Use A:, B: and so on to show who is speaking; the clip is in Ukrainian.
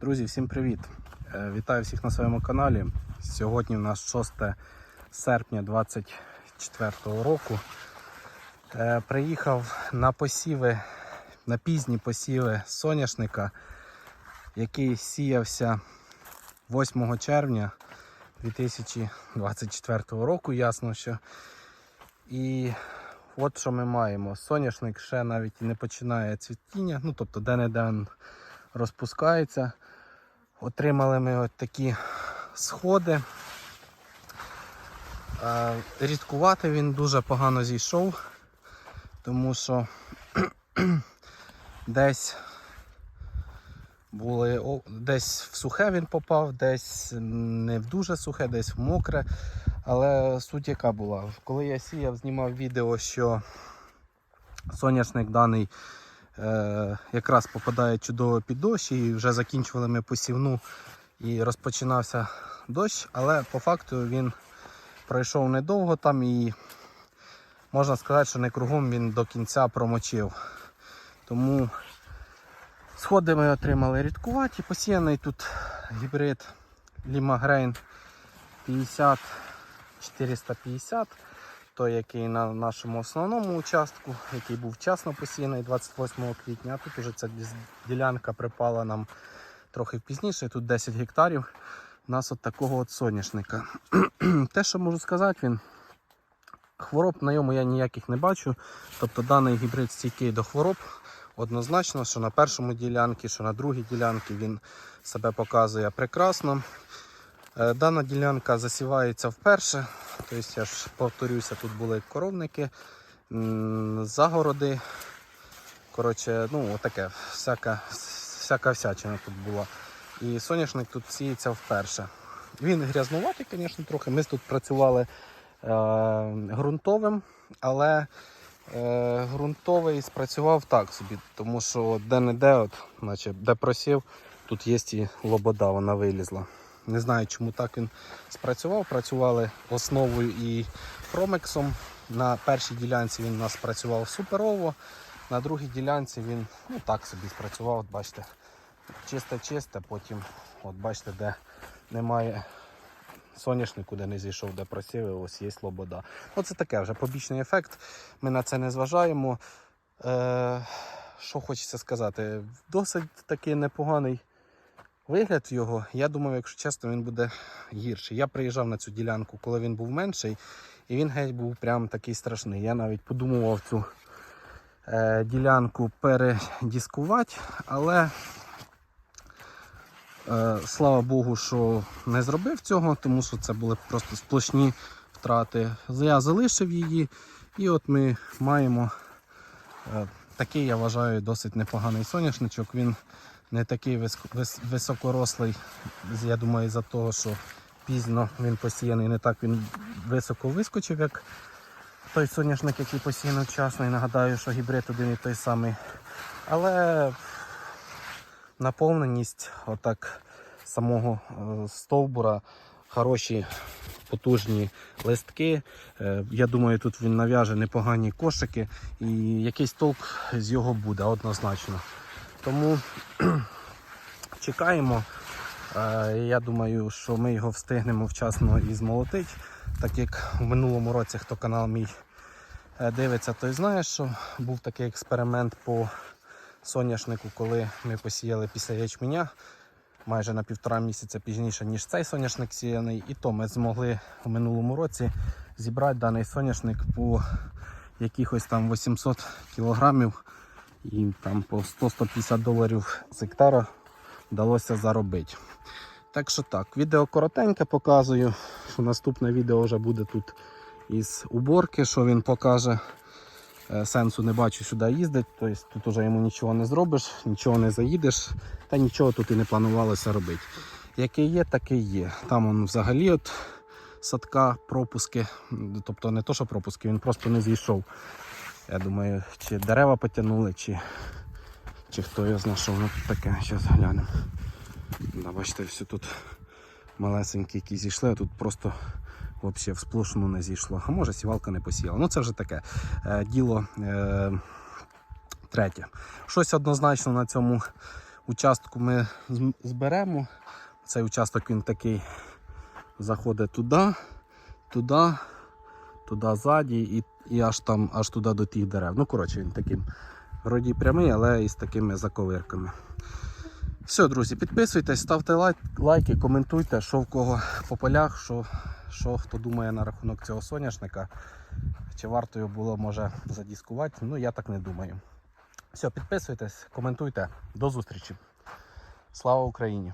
A: Друзі, всім привіт! Е, Вітаю всіх на своєму каналі. Сьогодні у нас 6 серпня 2024 року. Е, Приїхав на посіви, на пізні посіви соняшника, який сіявся 8 червня 2024 року, ясно що. І от що ми маємо. Соняшник ще навіть не починає цвітіння, ну тобто де-не-де розпускається. Отримали ми от такі сходи. Рідкувати він дуже погано зійшов, тому що десь були, десь в сухе він попав, десь не в дуже сухе, десь в мокре. Але суть яка була. Коли я сіяв, знімав відео, що соняшник даний якраз попадає чудово під дощ, і вже закінчували ми посівну і розпочинався дощ, але по факту він пройшов недовго там і можна сказати, що не кругом він до кінця промочив. Тому сходи ми отримали рідкуваті, посіяний тут гібрид Lima Grain 50 450 той, який на нашому основному участку, який був вчасно посіяний 28 квітня, а тут уже ця ділянка припала нам трохи пізніше, тут 10 гектарів. У нас от такого от соняшника. Те, що можу сказати, він хвороб на ньому я ніяких не бачу. Тобто даний гібрид стійкий до хвороб. Однозначно, що на першому ділянці, що на другій ділянці він себе показує прекрасно. Е, Дана ділянка засівається вперше. Тобто, я ж повторюся, тут були коровники, загороди. Коротше, ну, отаке, всяка, всяка всячина тут була. І соняшник тут сіється вперше. Він грязнуватий, звісно, трохи. Ми тут працювали е, ґрунтовим, але е, ґрунтовий спрацював так собі, тому що де-не-де, от, наче, де просів, тут є і лобода, вона вилізла. Не знаю, чому так він спрацював. Працювали основою і промексом. На першій ділянці він у нас працював суперово, на другій ділянці він ну, так собі спрацював. От бачите, чисте-чисте, потім от бачите, де немає соняшнику, де не зійшов, де просіви, ось є лобода. Оце таке вже побічний ефект. Ми на це не зважаємо. Е, що хочеться сказати, досить такий непоганий вигляд його, я думав, якщо чесно, він буде гірший. Я приїжджав на цю ділянку, коли він був менший, і він геть був прям такий страшний. Я навіть подумував цю е, ділянку передіскувати, але е, слава Богу, що не зробив цього, тому що це були просто сплошні втрати. Я залишив її, і от ми маємо е, такий, я вважаю, досить непоганий соняшничок. Він не такий вис- вис- високорослий, я думаю, за того, що пізно він посіяний, не так він високо вискочив, як той соняшник, який посіяний вчасно. І нагадаю, що гібрид один і той самий. Але наповненість отак самого е, стовбура, хороші потужні листки. Е, Я думаю, тут він нав'яже непогані кошики і якийсь толк з його буде однозначно. Тому чекаємо. Е, Я думаю, що ми його встигнемо вчасно і змолотити. Так як в минулому році, хто канал мій е, дивиться, той знає, що був такий експеримент по соняшнику, коли ми посіяли після ячменя майже на півтора місяця пізніше, ніж цей соняшник сіяний. І то ми змогли в минулому році зібрати даний соняшник по якихось там 800 кілограмів і там по 100-150 доларів з гектара вдалося заробити. Так що так, відео коротеньке показую, що наступне відео вже буде тут із уборки, що він покаже. Е, Сенсу не бачу сюди їздити, тобто тут вже йому нічого не зробиш, нічого не заїдеш, та нічого тут і не планувалося робити. Який є, такий є. Там он взагалі от садка, пропуски, тобто не то, що пропуски, він просто не зійшов. Я думаю, чи дерева потягнули, чи, чи хто його знає, що воно тут таке. Зараз глянемо. Да, бачите, все тут малесенькі, які зійшли, а тут просто взагалі сплошну не зійшло. А може сівалка не посіяла. Ну це вже таке е, діло е, третє. Щось однозначно на цьому участку ми зберемо. Цей участок він такий заходить туди, туди, туди ззаді і, і аж там, аж туди до тих дерев. Ну, коротше, він таким вроді прямий, але із такими заковирками. Все, друзі, підписуйтесь, ставте лайк, лайки, коментуйте, що в кого по полях, що, що хто думає на рахунок цього соняшника. Чи варто його було може задіскувати? Ну я так не думаю. Все, підписуйтесь, коментуйте. До зустрічі. Слава Україні!